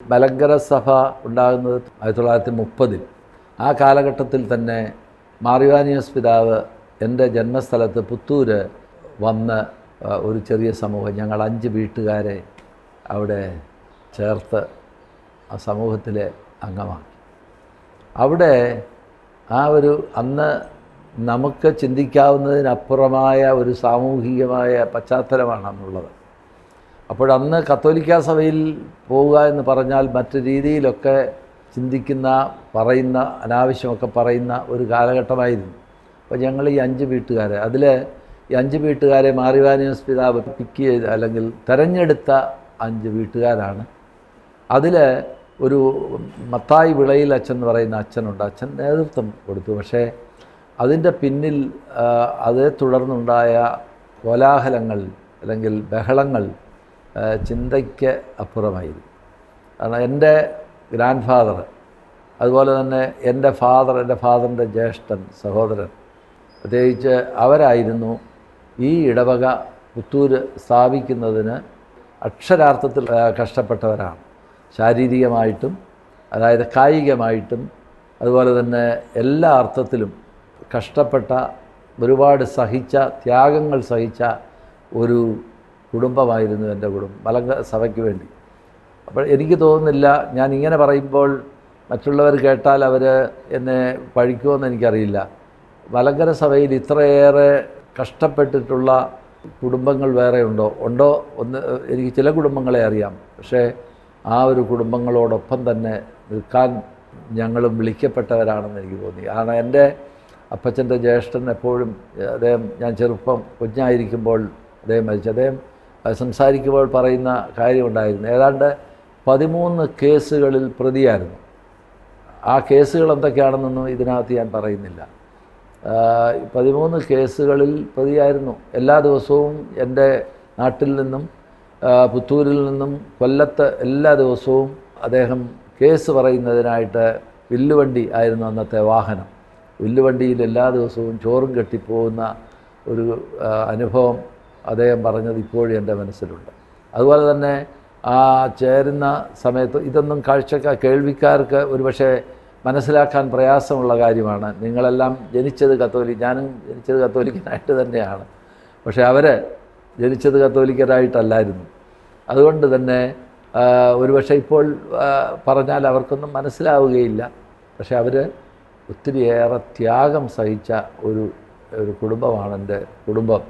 മലങ്കര സഭ ഉണ്ടാകുന്നത് ആയിരത്തി തൊള്ളായിരത്തി മുപ്പതിൽ ആ കാലഘട്ടത്തിൽ തന്നെ മാറിവാനിയസ് പിതാവ് എന്റെ ജന്മസ്ഥലത്ത് പുത്തൂര് വന്ന് ഒരു ചെറിയ സമൂഹം ഞങ്ങൾ അഞ്ച് വീട്ടുകാരെ അവിടെ ചേർത്ത് ആ സമൂഹത്തിലെ അംഗമാക്കി. അവിടെ ആ ഒരു അന്ന് നമുക്ക് ചിന്തിക്കാവുന്നതിനപ്പുറമായ ഒരു സാമൂഹികമായ പശ്ചാത്തലമാണ് അന്നുള്ളത് അപ്പോഴന്ന് കത്തോലിക്ക സഭയിൽ പോവുക എന്ന് പറഞ്ഞാൽ മറ്റു രീതിയിലൊക്കെ ചിന്തിക്കുന്ന പറയുന്ന അനാവശ്യമൊക്കെ പറയുന്ന ഒരു കാലഘട്ടമായിരുന്നു. അപ്പോൾ ഞങ്ങൾ ഈ അഞ്ച് വീട്ടുകാരെ അതിൽ ഈ അഞ്ച് വീട്ടുകാരെ മാറിവാനിയോസ് പിതാവ് പിക്ക് ചെയ്ത് അല്ലെങ്കിൽ തെരഞ്ഞെടുത്ത അഞ്ച് വീട്ടുകാരാണ്. അതിൽ ഒരു മത്തായി വിളയിൽ അച്ഛൻ എന്ന് പറയുന്ന അച്ഛനുണ്ട്. അച്ഛൻ നേതൃത്വം കൊടുത്തു. പക്ഷേ അതിന്റെ പിന്നിൽ അതേ തുടർന്നുണ്ടായ കോലാഹലങ്ങൾ അല്ലെങ്കിൽ ബഹളങ്ങൾ ചിന്തയ്ക്ക് അപ്പുറമായിരുന്നു. കാരണം എന്റെ ഗ്രാൻഡ് ഫാദർ അതുപോലെ തന്നെ എന്റെ ഫാദർ എന്റെ ഫാദറിന്റെ ജ്യേഷ്ഠൻ സഹോദരൻ പ്രത്യേകിച്ച് അവരായിരുന്നു ഈ ഇടവക പുത്തൂര് സ്ഥാപിക്കുന്നതിന് അക്ഷരാർത്ഥത്തിൽ കഷ്ടപ്പെട്ടവരാണ്. ശാരീരികമായിട്ടും അതായത് കായികമായിട്ടും അതുപോലെ തന്നെ എല്ലാ അർത്ഥത്തിലും കഷ്ടപ്പെട്ട ഒരുപാട് സഹിച്ച ത്യാഗങ്ങൾ സഹിച്ച ഒരു കുടുംബമായിരുന്നു എന്റെ കുടുംബം മലങ്ക സഭയ്ക്ക് വേണ്ടി. അപ്പോൾ എനിക്ക് തോന്നുന്നില്ല ഞാൻ ഇങ്ങനെ പറയുമ്പോൾ മറ്റുള്ളവർ കേട്ടാൽ അവർ എന്നെ പഴിക്കുമെന്ന് എനിക്കറിയില്ല. മലങ്കര സഭയിൽ ഇത്രയേറെ കഷ്ടപ്പെട്ടിട്ടുള്ള കുടുംബങ്ങൾ വേറെ ഉണ്ടോ? ഉണ്ടോ ഒന്ന് എനിക്ക് ചില കുടുംബങ്ങളെ അറിയാം. പക്ഷേ ആ ഒരു കുടുംബങ്ങളോടൊപ്പം തന്നെ നിൽക്കാൻ ഞങ്ങളും വിളിക്കപ്പെട്ടവരാണെന്ന് എനിക്ക് തോന്നി. കാരണം എന്റെ അപ്പച്ചന്റെ ജ്യേഷ്ഠൻ എപ്പോഴും അദ്ദേഹം ഞാൻ ചെറുപ്പം കുഞ്ഞായിരിക്കുമ്പോൾ അദ്ദേഹം മരിച്ചു. അദ്ദേഹം സംസാരിക്കുമ്പോൾ പറയുന്ന കാര്യമുണ്ടായിരുന്നു. ഏതാണ്ട് പതിമൂന്ന് കേസുകളിൽ പ്രതിയായിരുന്നു. ആ കേസുകൾ എന്തൊക്കെയാണെന്നൊന്നും ഇതിനകത്ത് ഞാൻ പറയുന്നില്ല. പതിമൂന്ന് കേസുകളിൽ പ്രതിയായിരുന്നു. എല്ലാ ദിവസവും എന്റെ നാട്ടിൽ നിന്നും പുത്തൂരിൽ നിന്നും കൊല്ലത്ത് എല്ലാ ദിവസവും അദ്ദേഹം കേസ് പറയുന്നതിനായിട്ട് വില്ലുവണ്ടി ആയിരുന്നു അന്നത്തെ വാഹനം. വില്ലുവണ്ടിയിൽ എല്ലാ ദിവസവും ചോറും കെട്ടിപ്പോകുന്ന ഒരു അനുഭവം അദ്ദേഹം പറഞ്ഞത് ഇപ്പോഴും എന്റെ മനസ്സിലുണ്ട്. അതുപോലെ തന്നെ ആ ചേരുന്ന സമയത്ത് ഇതൊന്നും കാഴ്ചക്കാർ കേൾവിക്കാർക്ക് ഒരുപക്ഷെ മനസ്സിലാക്കാൻ പ്രയാസമുള്ള കാര്യമാണ്. നിങ്ങളെല്ലാം ജനിച്ചത് കത്തോലിക് ഞാനും ജനിച്ചത് കത്തോലിക്കനായിട്ട് തന്നെയാണ്. പക്ഷേ അവർ ജനിച്ചത് കത്തോലിക്കരായിട്ടല്ലായിരുന്നു. അതുകൊണ്ട് തന്നെ ഒരുപക്ഷെ ഇപ്പോൾ പറഞ്ഞാൽ അവർക്കൊന്നും മനസ്സിലാവുകയില്ല. പക്ഷെ അവർ ഒത്തിരിയേറെ ത്യാഗം സഹിച്ച ഒരു ഒരു കുടുംബമാണ് എന്റെ കുടുംബം.